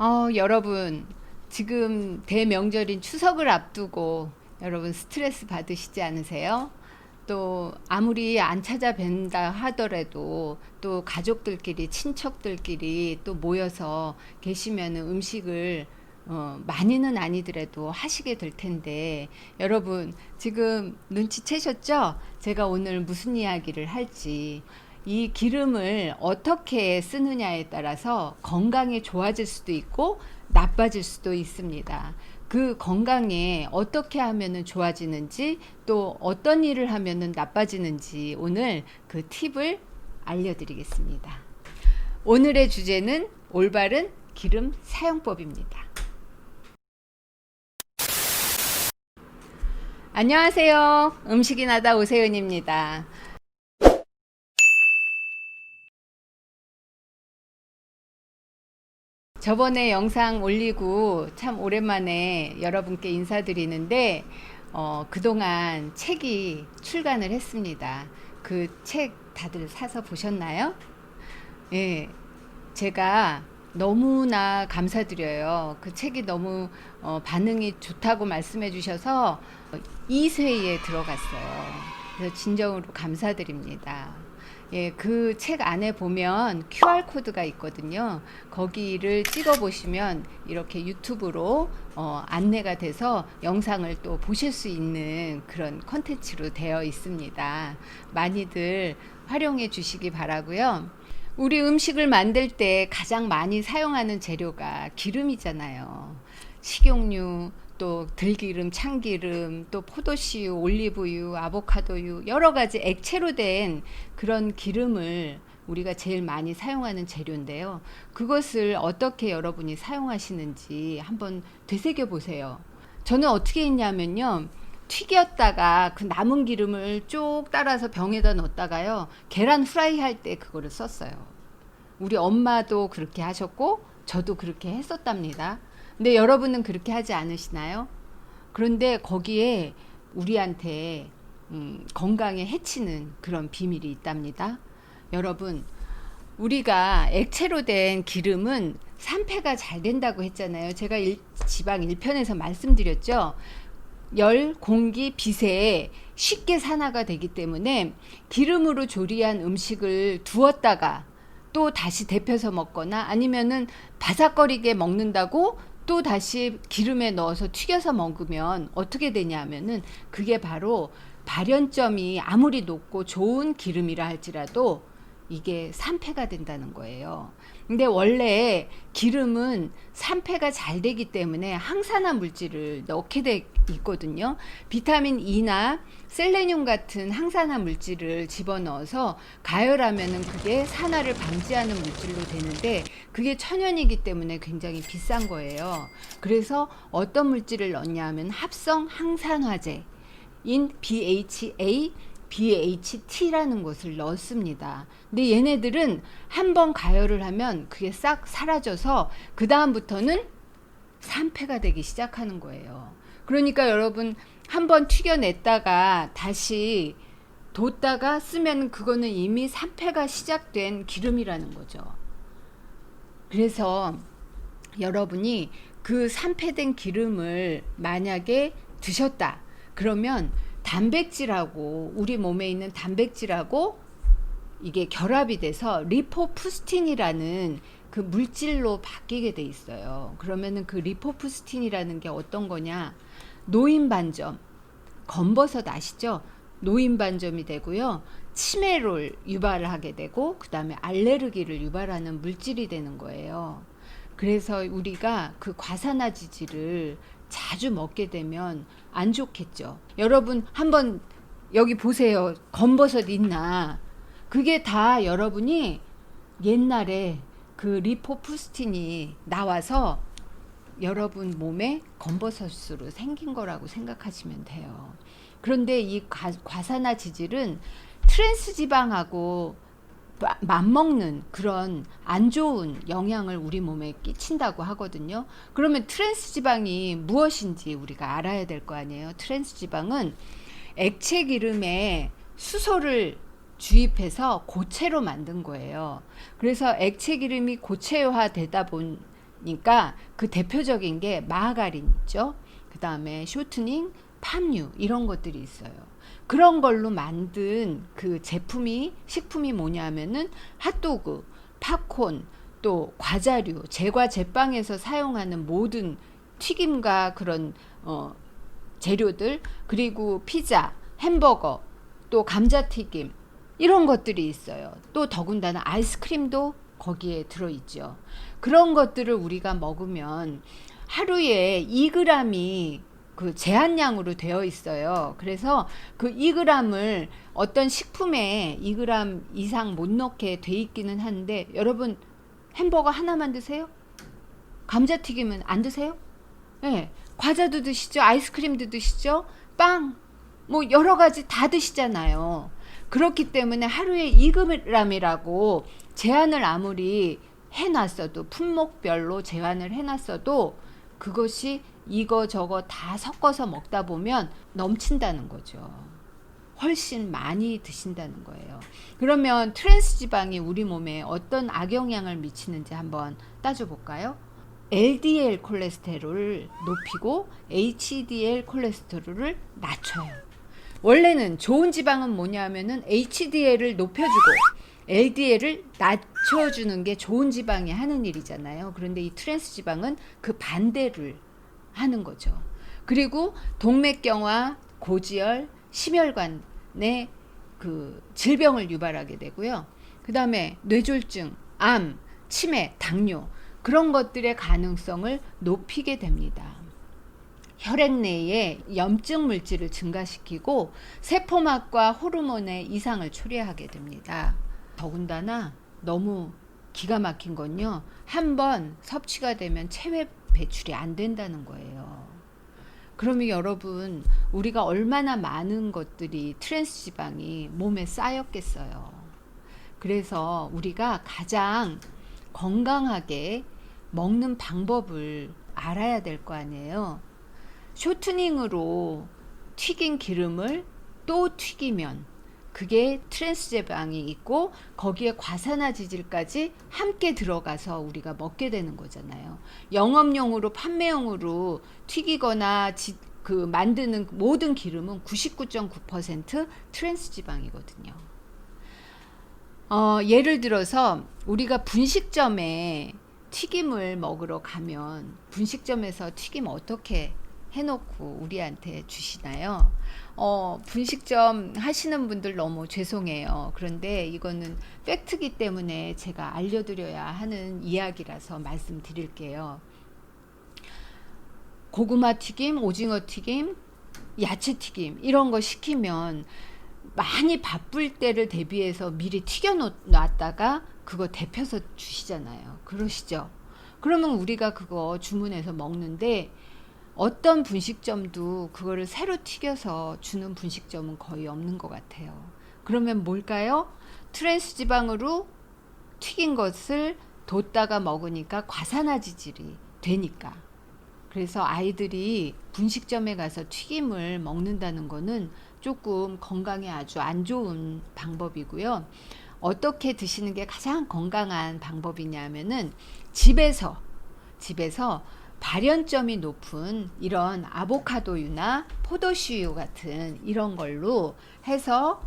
어, 여러분, 지금 대명절인 추석을 앞두고 여러분 스트레스 받으시지 않으세요? 또 아무리 안 찾아뵌다 하더라도 또 가족들끼리 친척들끼리 또 모여서 계시면 음식을 어, 많이는 아니더라도 하시게 될 텐데 여러분 지금 눈치채셨죠? 제가 오늘 무슨 이야기를 할지 이 기름을 어떻게 쓰느냐에 따라서 건강이 좋아질 수도 있고 나빠질 수도 있습니다. 그 건강에 어떻게 하면은 좋아지는지 또 어떤 일을 하면은 나빠지는지 오늘 그 팁을 알려드리겠습니다. 오늘의 주제는 올바른 기름 사용법입니다. 안녕하세요. 음식이 나다 오세은입니다. 저번에 영상 올리고 참 오랜만에 여러분께 인사드리는데 어, 그동안 책이 출간을 했습니다. 그 책 다들 사서 보셨나요? 예. 제가 너무나 감사드려요. 그 책이 너무 어, 반응이 좋다고 말씀해 주셔서 2쇄에 들어갔어요. 그래서 진정으로 감사드립니다. 예, 그 책 안에 보면 QR코드가 있거든요. 거기를 찍어 보시면 이렇게 유튜브로 어, 안내가 돼서 영상을 또 보실 수 있는 그런 컨텐츠로 되어 있습니다. 많이들 활용해 주시기 바라고요. 우리 음식을 만들 때 가장 많이 사용하는 재료가 기름이잖아요. 식용유, 또 들기름, 참기름, 또 포도씨유, 올리브유, 아보카도유 여러 가지 액체로 된 그런 기름을 우리가 제일 많이 사용하는 재료인데요. 그것을 어떻게 여러분이 사용하시는지 한번 되새겨 보세요. 저는 어떻게 했냐면요. 튀겼다가 그 남은 기름을 쭉 따라서 병에다 넣었다가요. 계란 후라이 할 때 그거를 썼어요. 우리 엄마도 그렇게 하셨고 저도 그렇게 했었답니다. 근데 여러분은 그렇게 하지 않으시나요? 그런데 거기에 우리한테 음, 건강에 해치는 그런 비밀이 있답니다. 여러분, 우리가 액체로 된 기름은 산패가 잘 된다고 했잖아요. 제가 일, 지방 1편에서 말씀드렸죠. 열, 공기, 빛에 쉽게 산화가 되기 때문에 기름으로 조리한 음식을 두었다가 또 다시 데펴서 먹거나 아니면은 바삭거리게 먹는다고 또 다시 기름에 넣어서 튀겨서 먹으면 어떻게 되냐면은 그게 바로 발연점이 아무리 높고 좋은 기름이라 할지라도 이게 산패가 된다는 거예요. 근데 원래 기름은 산패가 잘 되기 때문에 항산화 물질을 넣게 돼 있거든요. 비타민 E나 셀레늄 같은 항산화 물질을 집어넣어서 가열하면은 그게 산화를 방지하는 물질로 되는데 그게 천연이기 때문에 굉장히 비싼 거예요. 그래서 어떤 물질을 넣냐 하면 합성 항산화제 인 BHA BHT라는 것을 넣습니다. 근데 얘네들은 한 번 가열을 하면 그게 싹 사라져서 그 다음부터는 산패가 되기 시작하는 거예요. 그러니까 여러분 한 번 튀겨냈다가 다시 뒀다가 쓰면 그거는 이미 산패가 시작된 기름이라는 거죠. 그래서 여러분이 그 산패된 기름을 만약에 드셨다. 그러면 단백질하고 우리 몸에 있는 단백질하고 이게 결합이 돼서 리포푸스틴이라는 그 물질로 바뀌게 돼 있어요. 그러면은 그 리포푸스틴이라는 게 어떤 거냐? 노인 반점, 검버섯 아시죠? 노인 반점이 되고요. 치매를 유발을 하게 되고 그다음에 알레르기를 유발하는 물질이 되는 거예요. 그래서 우리가 그 과산화지질을 자주 먹게 되면 안 좋겠죠. 여러분 한번 여기 보세요. 검버섯 있나? 그게 다 여러분이 옛날에 그 리포푸스틴이 나와서 여러분 몸에 검버섯으로 생긴 거라고 생각하시면 돼요. 그런데 이 과산화 지질은 트랜스 지방하고 맞먹는 그런 안 좋은 영향을 우리 몸에 끼친다고 하거든요. 그러면 트랜스 지방이 무엇인지 우리가 알아야 될 거 아니에요. 트랜스 지방은 액체 기름에 수소를 주입해서 고체로 만든 거예요. 그래서 액체 기름이 고체화 되다 본 기름이니까 그 대표적인 게 마가린 있죠. 그 다음에 쇼트닝, 팜유 이런 것들이 있어요. 그런 걸로 만든 그 제품이 식품이 뭐냐면은 핫도그, 팝콘, 또 과자류, 제과 제빵에서 사용하는 모든 튀김과 그런 어 재료들 그리고 피자, 햄버거, 또 감자튀김 이런 것들이 있어요. 또 더군다나 아이스크림도 거기에 들어있죠. 그런 것들을 우리가 먹으면 하루에 2g이 그 제한량으로 되어 있어요. 그래서 그 2g을 어떤 식품에 2g 이상 못 넣게 돼 있기는 한데 여러분 햄버거 하나만 드세요? 감자튀김은 안 드세요? 네, 과자도 드시죠. 아이스크림도 드시죠. 빵, 뭐 여러 가지 다 드시잖아요. 그렇기 때문에 하루에 2g이라고 제한을 아무리 해놨어도 품목별로 제한을 해놨어도 그것이 이거 저거 다 섞어서 먹다 보면 넘친다는 거죠. 훨씬 많이 드신다는 거예요. 그러면 트랜스 지방이 우리 몸에 어떤 악영향을 미치는지 한번 따져볼까요? LDL 콜레스테롤을 높이고 HDL 콜레스테롤을 낮춰요. 원래는 좋은 지방은 뭐냐면은 HDL을 높여주고 LDL을 낮춰주는 게 좋은 지방이 하는 일이잖아요. 그런데 이 트랜스 지방은 그 반대를 하는 거죠. 그리고 동맥경화, 고지혈, 심혈관의 그 질병을 유발하게 되고요. 그 다음에 뇌졸중, 암, 치매, 당뇨 그런 것들의 가능성을 높이게 됩니다. 혈액 내에 염증 물질을 증가시키고 세포막과 호르몬의 이상을 초래하게 됩니다. 더군다나 너무 기가 막힌 건요. 한번 섭취가 되면 체외 배출이 안 된다는 거예요. 그러면 여러분, 우리가 얼마나 많은 것들이 트랜스 지방이 몸에 쌓였겠어요. 그래서 우리가 가장 건강하게 먹는 방법을 알아야 될 거 아니에요. 쇼트닝으로 튀긴 기름을 또 튀기면 그게 트랜스 지방이 있고 거기에 과산화 지질까지 함께 들어가서 우리가 먹게 되는 거잖아요. 영업용으로 판매용으로 튀기거나 지, 그 만드는 모든 기름은 99.9% 트랜스 지방이거든요. 어, 예를 들어서 우리가 분식점에 튀김을 먹으러 가면 분식점에서 튀김 어떻게 해놓고 우리한테 주시나요? 어, 분식점 하시는 분들 너무 죄송해요. 그런데 이거는 팩트기 때문에 제가 알려드려야 하는 이야기라서 말씀드릴게요. 고구마 튀김, 오징어 튀김, 야채 튀김 이런 거 시키면 많이 바쁠 때를 대비해서 미리 튀겨 놨다가 그거 데펴서 주시잖아요. 그러시죠? 그러면 우리가 그거 주문해서 먹는데 어떤 분식점도 그거를 새로 튀겨서 주는 분식점은 거의 없는 것 같아요. 그러면 뭘까요? 트랜스 지방으로 튀긴 것을 뒀다가 먹으니까 과산화 지질이 되니까. 그래서 아이들이 분식점에 가서 튀김을 먹는다는 거는 조금 건강에 아주 안 좋은 방법이고요. 어떻게 드시는 게 가장 건강한 방법이냐면은 집에서 집에서 발연점이 높은 이런 아보카도유나 포도씨유 같은 이런 걸로 해서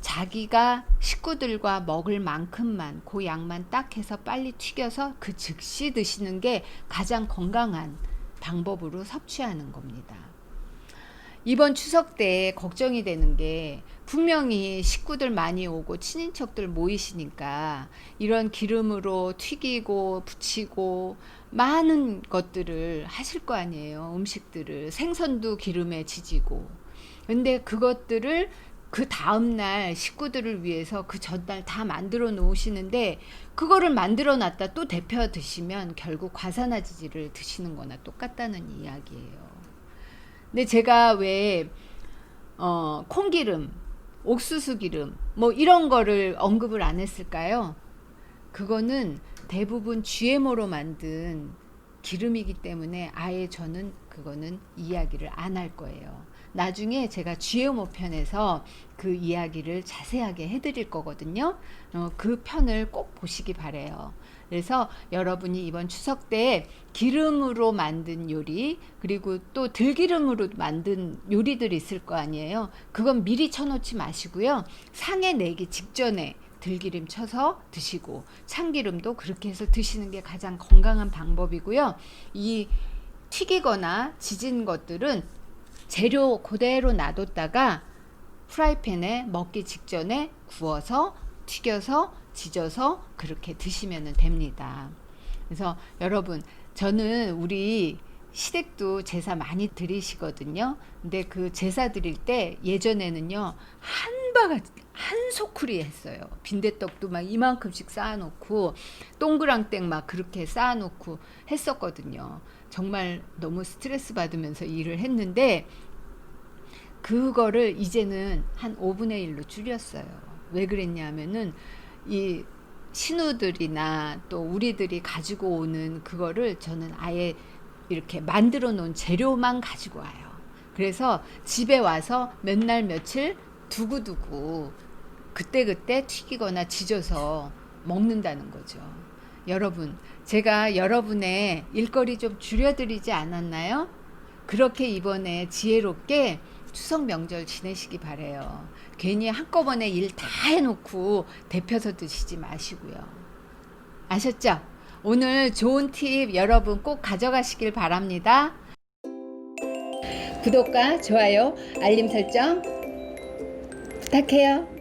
자기가 식구들과 먹을 만큼만 그 양만 딱 해서 빨리 튀겨서 그 즉시 드시는 게 가장 건강한 방법으로 섭취하는 겁니다. 이번 추석 때 걱정이 되는 게 분명히 식구들 많이 오고 친인척들 모이시니까 이런 기름으로 튀기고 부치고 많은 것들을 하실 거 아니에요. 음식들을 생선도 기름에 지지고. 근데 그것들을 그 다음날 식구들을 위해서 그 전날 다 만들어 놓으시는데 그거를 만들어 놨다 또 데펴 드시면 결국 과산화 지질을 드시는 거나 똑같다는 이야기예요. 근데 제가 왜 어, 콩기름, 옥수수 기름 뭐 이런 거를 언급을 안 했을까요? 그거는 대부분 GMO로 만든 기름이기 때문에 아예 저는 그거는 이야기를 안 할 거예요. 나중에 제가 쥐에모 편에서 그 이야기를 자세하게 해드릴 거거든요. 어, 그 편을 꼭 보시기 바래요. 그래서 여러분이 이번 추석 때 기름으로 만든 요리 그리고 또 들기름으로 만든 요리들이 있을 거 아니에요. 그건 미리 쳐놓지 마시고요. 상에 내기 직전에 들기름 쳐서 드시고 참기름도 그렇게 해서 드시는 게 가장 건강한 방법이고요. 이 튀기거나 지진 것들은 재료 그대로 놔뒀다가 프라이팬에 먹기 직전에 구워서 튀겨서 지져서 그렇게 드시면 됩니다. 그래서 여러분 저는 우리 시댁도 제사 많이 드리시거든요. 근데 그 제사 드릴 때 예전에는요 한 바가지 한 소쿠리 했어요. 빈대떡도 막 이만큼씩 쌓아놓고 동그랑땡 막 그렇게 쌓아놓고 했었거든요. 정말 너무 스트레스 받으면서 일을 했는데 그거를 이제는 한 5분의 1로 줄였어요. 왜 그랬냐면은 이 신우들이나 또 우리들이 가지고 오는 그거를 저는 아예 이렇게 만들어 놓은 재료만 가지고 와요. 그래서 집에 와서 몇 날 며칠 두고두고 그때그때 튀기거나 지져서 먹는다는 거죠. 여러분, 제가 여러분의 일거리 좀 줄여드리지 않았나요? 그렇게 이번에 지혜롭게 추석 명절 지내시기 바래요. 괜히 한꺼번에 일 다 해놓고 데펴서 드시지 마시고요. 아셨죠? 오늘 좋은 팁 여러분 꼭 가져가시길 바랍니다. 구독과 좋아요, 알림 설정 부탁해요.